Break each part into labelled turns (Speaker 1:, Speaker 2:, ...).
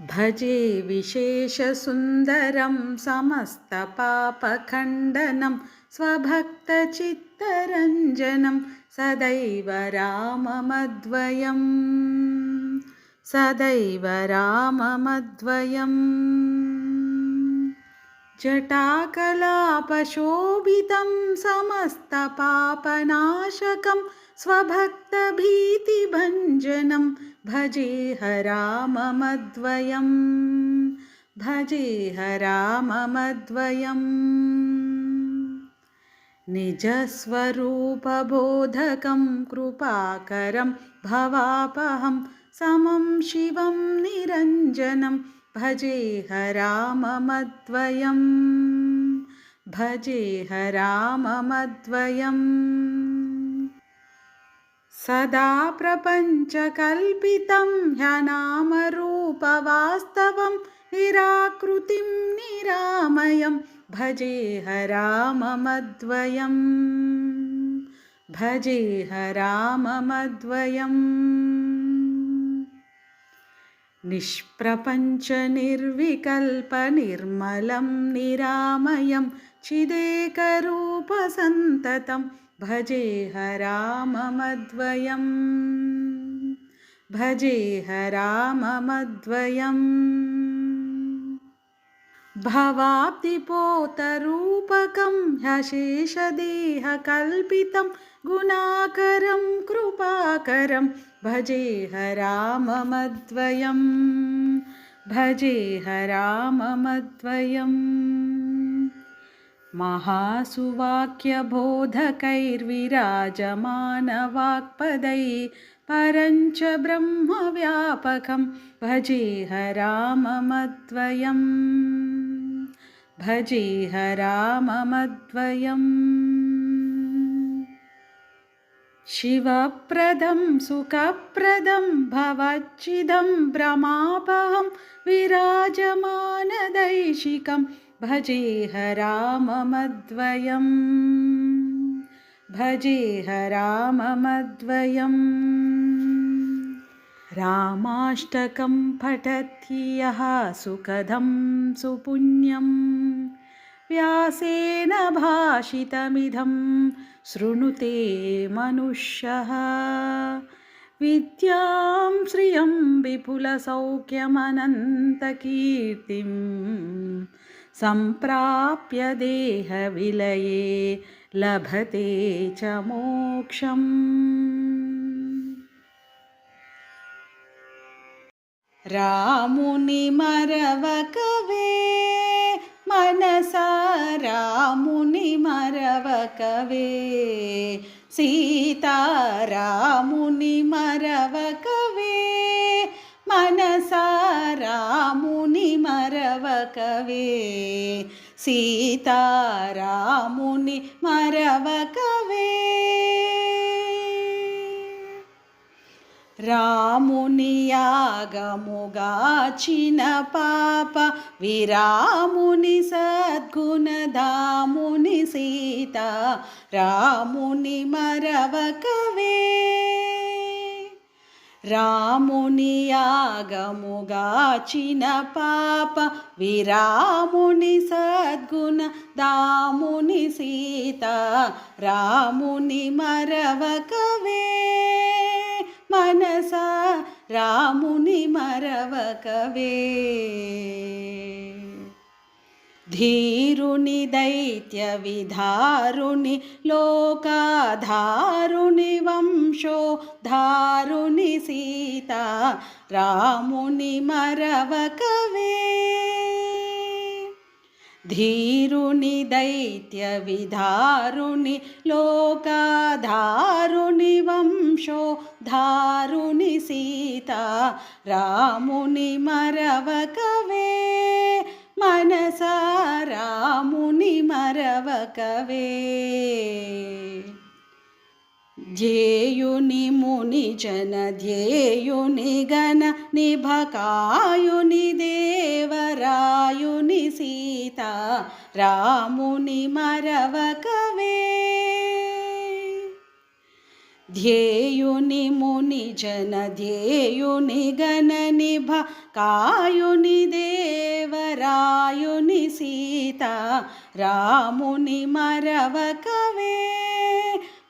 Speaker 1: भजे विशेषसुन्दरं समस्तपापखण्डनं स्वभक्तचित्तरञ्जनं सदैव राममद्वयम्। सदैव राममद्वयम् जटाकलापशोभितं समस्तपापनाशकं स्वभक्तभीतिभञ्जनं भजेह राममद्वयं भजेह राममद्वयम् निजस्वरूपबोधकं कृपाकरं भवापहं समं शिवं निरञ्जनं भजे हराममद्वयं भजे हराममद्वयम्। सदा प्रपञ्चकल्पितं ह्यनामरूपवास्तवं निराकृतिं निरामयं भजे हराममद्वयम्। भजे हराममद्वयम्। निष्प्रपञ्चनिर्विकल्पनिर्मलं निरामयं चिदेकरूपसन्ततं भजे हरामद्वयं भजे हरामद्वयं भवाब्दिपोतरूपकं ह्यशेषदेहकल्पितं गुणाकरं कृपाकरं भजे हराममद्वयं भजे हराममद्वयम्। महासुवाक्यबोधकैर्विराजमानवाक्पदै परञ्च ब्रह्मव्यापकं भजे हरामद्वयं भजे हराम मद्वयम् शिवप्रदं सुखप्रदं भवच्चिदं भ्रमापहं विराजमानदैशिकं भजेह राममद्वयं भजेह राममद्वयम् रामाष्टकं पठति यः सुखदं सुपुण्यं व्यासेन भाषितमिदं शृणुते मनुष्यः। विद्यां श्रियं विपुलसौख्यमनन्तकीर्तिं सम्प्राप्य देहविलये लभते च मोक्षम्। रामुनिमरवकवे మనసా రాముని మరవకవే సీతారాముని మరవకవే మనసా రాముని మరవకవే సీతారాముని మరవకవే రాముని యాగముగాచిన పాప విరాముని సద్గుణదాముని సీత రాముని మరవకవే. రాముని యాగముగాచిన పాప విరాముని సద్గుణ దాముని సీత రాముని మరవకవే. మనస రాముని మరవకవే ధీరుని దైత్య విధారుని లోకాధారుని వంశో ధారుని సీత రాముని మరవకవే धीरुणि दैत्यविधारुणि लोकाधारुणि वंशो धारुणि सीता रामुनि मरवकवे मनसा रामुनि मरवकवे ధ్యేయుని ముని జన ధ్యేయుని గణ నిభకాయుని దేవరాయుని సీత రాముని మరవకవే. ధ్యేయుని ముని జన ధ్యేయుని గణ నిభ కాయుని దేవరాయుని సీత రాముని మరవకవే.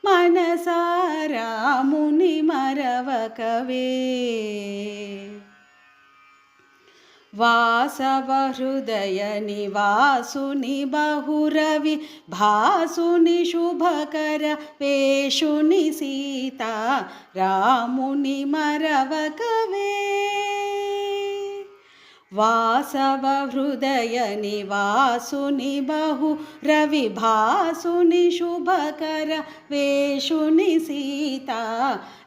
Speaker 1: మనసారాముని మరవకవే వాసవ హృదయ నివాసుని బహురవి భాసుని శుభకర వేషుని సీత రాముని మరవకవే वासवहृदयनिवासुनि बहु रविभासुनि शुभकर वेषुनि सीता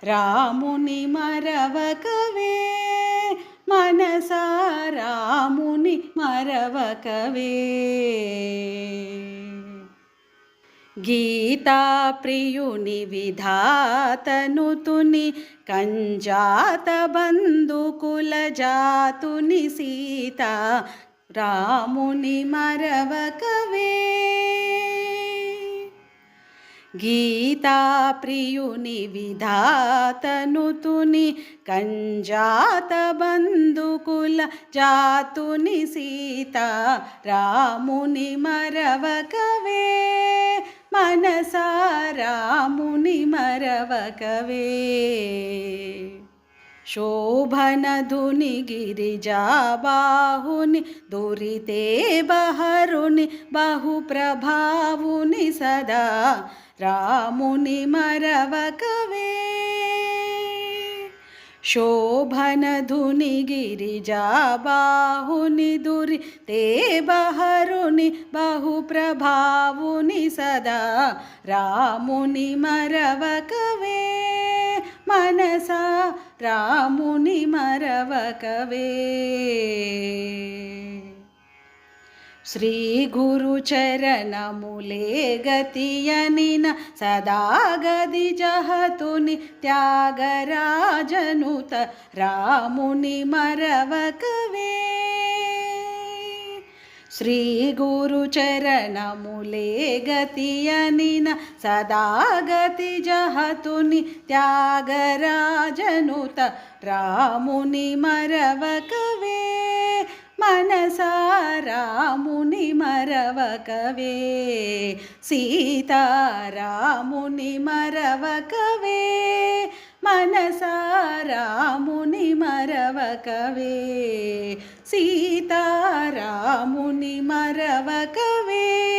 Speaker 1: रामुनि मरवकवे मनसा रामुनि मरवकवे మనసారాముని గీతా ప్రియుని విధాతనుతుని కంజాత బంధుకుల జాతుని సీత రాముని మరవకవే. గీతా ప్రియుని విధాతనుతుని కంజాత బంధుకుల జాతుని సీత రాముని మరవకవే. మనసారాముని మరవకవే. శోభనధుని గిరిజాబాహుని దురితే బహరుని బహుప్రభావుని సదా రాముని మరవకవే. శోభనధుని గిరిజాబాహుని దురి తే బహరుని బహుప్రభావుని సదా రాముని మరవకవే మనసా రాముని మరవకవే श्रीगुरुचरणमुले गतियनिन सदा गति जहतुीत्यागराजनुत रानि रामुनि मरवकवे। श्रीगुरुचरणमुले गतियनिन सदा गति जहतनि त्यागराजनुत रामुनि मरवकवे। మనసారాముని మరవకవే. సీతారాముని మరవకవే. మనసారాముని మరవకవే. సీతారాముని మరవకవే.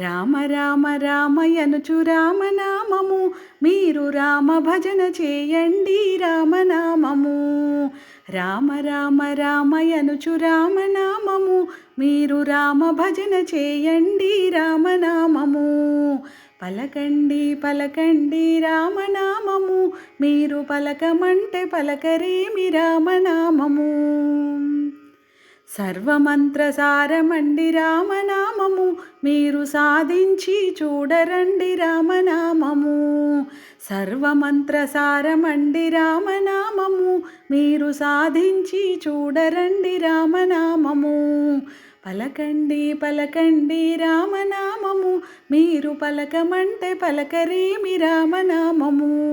Speaker 1: రామ రామ రామయనుచు రామనామము. మీరు రామ భజన చేయండి రామనామము. రామ రామ రామయనుచు రామనామము. మీరు రామ భజన చేయండి రామనామము. పలకండి పలకండి రామనామము. మీరు పలకమంటే పలకరేమి రామనామము. సర్వమంత్రసారమండి రామనామము. మీరు సాధించి చూడరండి రామనామము. సర్వమంత్రసారమండి రామనామము. మీరు సాధించి చూడరండి రామనామము. పలకండి పలకండి రామనామము. మీరు పలకమంటే పలకరేమి రామనామము.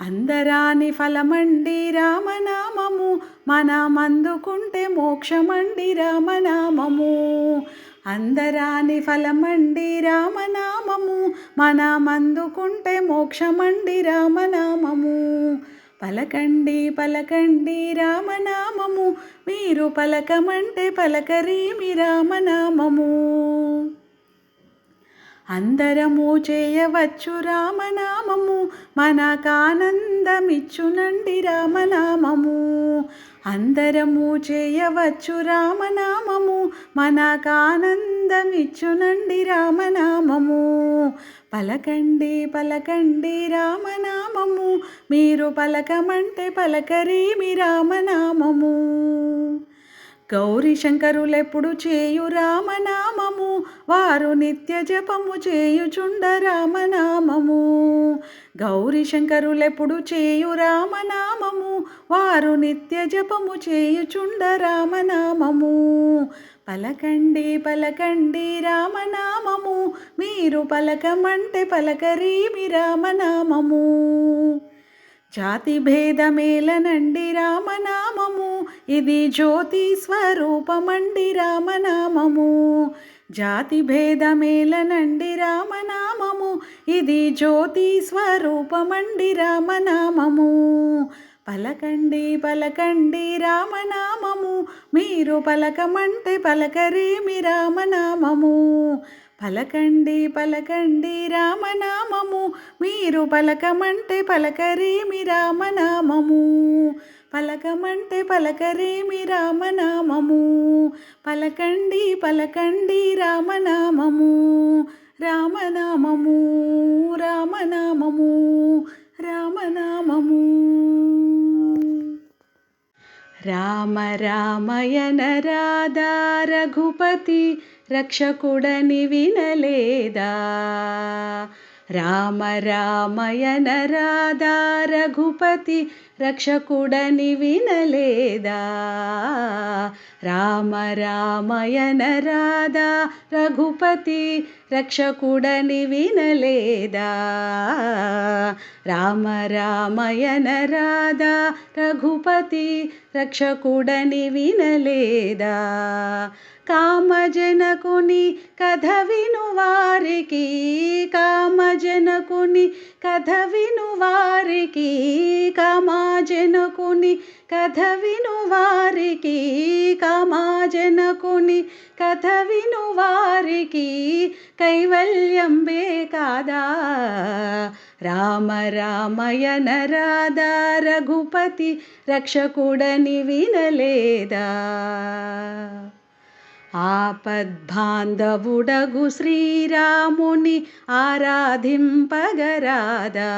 Speaker 1: అందరాని ఫలమండి రామనామము. మనమందుకుంటే మోక్షమండి రామనామము. అందరాని ఫలమండి రామనామము. మనమందుకుంటే మోక్షమండి రామనామము. పలకండి పలకండి రామనామము. మీరు పలకమంటే పలకరీమి రామనామము. అందరము చేయవచ్చు రామనామము. మనకానందమిచ్చునండి రామనామము. అందరము చేయవచ్చు రామనామము. మనకానందమిచ్చునండి రామనామము. పలకండి పలకండి రామనామము. మీరు పలకమంటే పలకరేమి రామనామము. గౌరీ శంకరులెప్పుడు చేయు రామనామము వారు నిత్య జపము చేయుచుండ రామనామము. గౌరీ శంకరులెప్పుడు చేయు రామనామము వారు నిత్య జపము చేయుచుండ రామనామము. పలకండి పలకండి రామనామము మీరు పలకమంటే పలకరీమి రామనామము. జాతి భేదమేలనండి రామనామము. ఇది జ్యోతి స్వరూపమండి రామనామము. జాతి భేదమేలనండి రామనామము. ఇది జ్యోతి స్వరూపమండి రామనామము. పలకండి పలకండి రామనామము. మీరు పలకమంటే పలకరేమి రామనామము. పలకండి పలకండి రామనామము. మీరు పలకమంటే పలకరేమి రామనామము? పలకమంటే పలకరేమి రామనామము? పలకండి పలకండి రామనామము. రామనామము రామనామము రామనామము. రామ రామయన రాధా రఘుపతి రక్షకుడని వినలేదా? రామ రామయన రాధా రఘుపతి రక్షకుడని వినలేదా? రామ రామయన రాధా రఘుపతి రక్షకుడని వినలేదా? రామ రామయన రాధా రఘుపతి రక్షకుడని వినలేదా? కామజనకుని కథ విను వారికి కామజనకుని కథ విను వారికి కామాజనకుని కథ విను వారికి కామాజనకుని కథ విను వారికి కైవల్యంబే కాదా రామ రామయన రాధా రఘుపతి రక్షకుడని వినలేదా? ఆపద్బాంధవుడగు శ్రీరాముని ఆరాధింపగరాదా.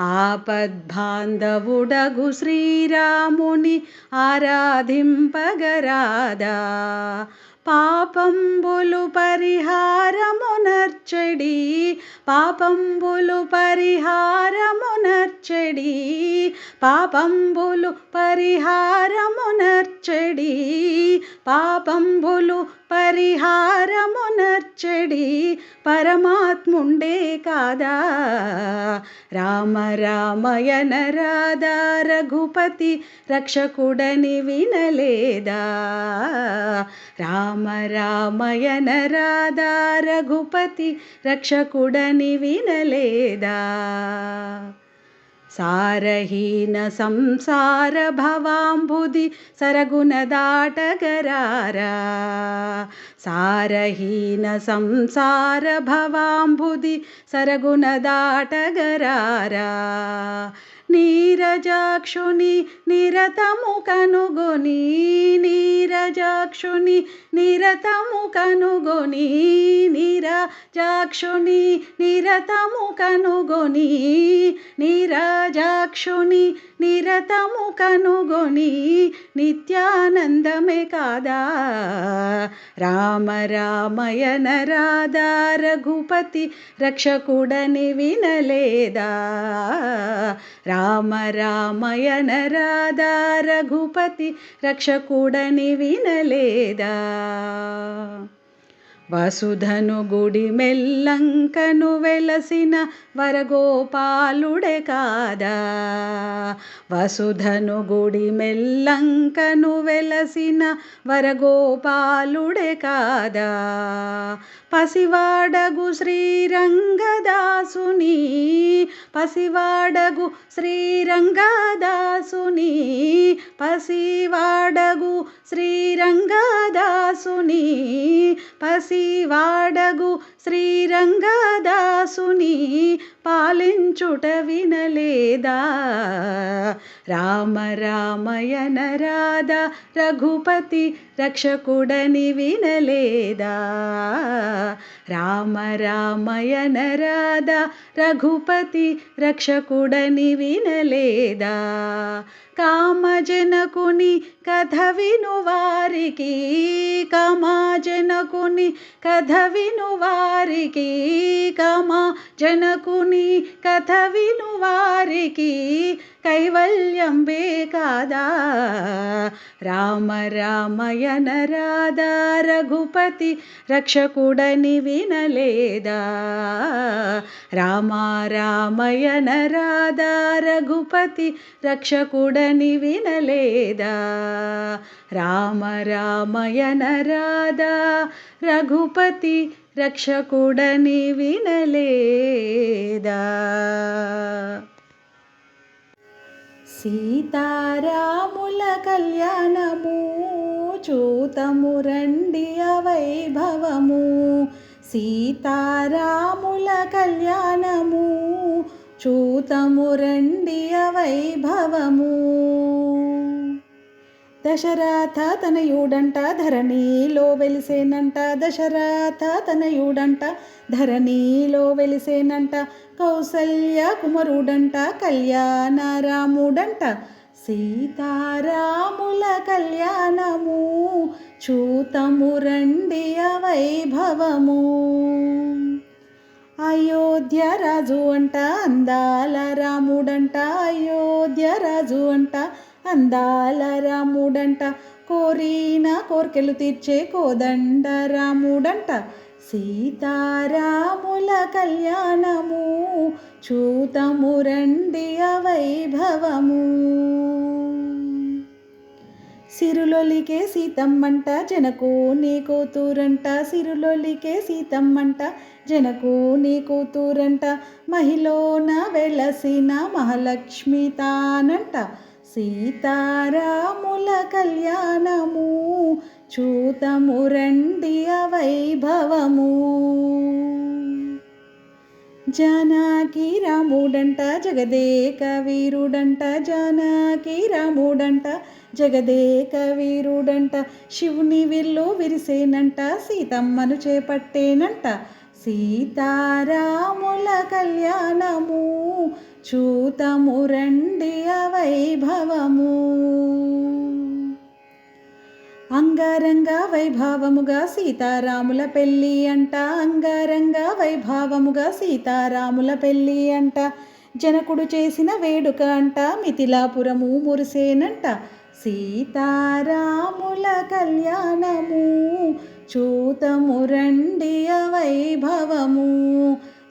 Speaker 1: ఆపద్బాంధవుడగు శ్రీరాముని ఆరాధింపగరాదా. పాపంబులు పరిహారమునర్చడి పాపంబులు పరిహారమునర్చడి పాపంబులు పరిహారమునర్చడి. పాపంబులు పరిహారమునర్చడి. పరమాత్ముండే కాదా? రామ రామయన రాధా రఘుపతి రక్షకుడని వినలేదా? రామ రామయన రాధా రఘుపతి రక్షకుడని వినలేదా? सारहीनसंसारभवाम्बुधि संसार सारहीनसंसारभवाम्बुधि सरगुणदाटगरारा దాటగరారా సారహీన సంసార భవాంబుది సరగుణ దాటగరారా నీరజాక్షుని నిరతము కనుగొని నీరజాక్షుని నిరతము కనుగొని నీరజాక్షుని నిరతము కనుగొని నీరజాక్షుని నిరతము కనుగొని నిత్యానందమే కాదా? రామ రామయన రాధా రఘుపతి రక్షకుడని వినలేదా? రామ రామయన రాధా రఘుపతి రక్షకుడని వినలేదా? వసుధను గుడి మెల్లంకను వెలసిన వరగోపాలుడే కాదా. వసుధను గుడి మెల్లంకను వెలసిన వరగోపాలుడే కాదా. పసివాడగు శ్రీరంగదాసుని పసివాడగు శ్రీరంగదాసుని పసివాడగు శ్రీరంగదాసుని పసి వాడగు శ్రీరంగదాసుని పాలించుట వినలేదా? రామ రామయన రాధ రఘుపతి రక్షకుడని వినలేదా? రామ రామయన రాధ రఘుపతి రక్షకుడని వినలేదా? కామజనకుని కథ విను వారికి కామజనకుని కథ విను వారికి కామా జనకుని కథ విను వారికి కైవల్యం కాదా రామ రామయన రాధా రఘుపతి రక్షకుడని వినలేదా? రామ రామయన రాధా రఘుపతి రక్షకుడని వినలేదా? రామ రామయన సీతారాముల కళ్యాణము చూతము రండి అవైభవము. సీతారాముల కళ్యాణము చూతము రండి అవైభవము. దశరథ తనయుడంట ధరణిలో వెలిసేనంట దశరథ తనయుడంట ధరణిలో వెలిసేనంట కౌసల్య కుమరుడంట కళ్యాణరాముడంట సీతారాముల కళ్యాణము చూతము రండి వైభవము. అయోధ్య రాజు అంట అందాల రాముడంట అయోధ్య రాజు అంట అందాల రాముడంట కోరిన కోర్కెలు తీర్చే కోదండ రాముడంట సీతారాముల కళ్యాణము చూతము రండి వైభవము సిరులొలికే సీతమ్మంట జనకు నీ కూతురంట. సిరులొలికే సీతమ్మంట జనకు నీ కూతురంట. మహిళన వెలసిన మహాలక్ష్మి తానంట. సీతారాముల కళ్యాణము చూతము రండి అవైభవము. జానకి రాముడంట జగదేక వీరుడంట జానకి రాముడంట జగదేక వీరుడంట శివుని విల్లు విరిసేనంట సీతమ్మను చేపట్టేనంట. సీతారాముల కళ్యాణము చూతము రండి వైభవము అంగారంగ వైభవముగా సీతారాముల పెళ్ళి అంట అంగారంగ వైభవముగా సీతారాముల పెళ్ళి అంట జనకుడు చేసిన వేడుక అంట మిథిలాపురము మురిసేనంట సీతారాముల కళ్యాణము. చూతము రండి వైభవము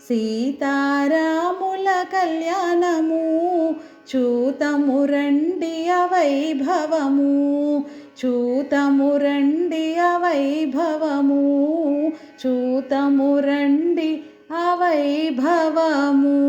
Speaker 1: సీతారాముల కళ్యాణము చూతము రండి అవైభవము చూతము రండి అవైభవము చూతము రండి అవైభవము.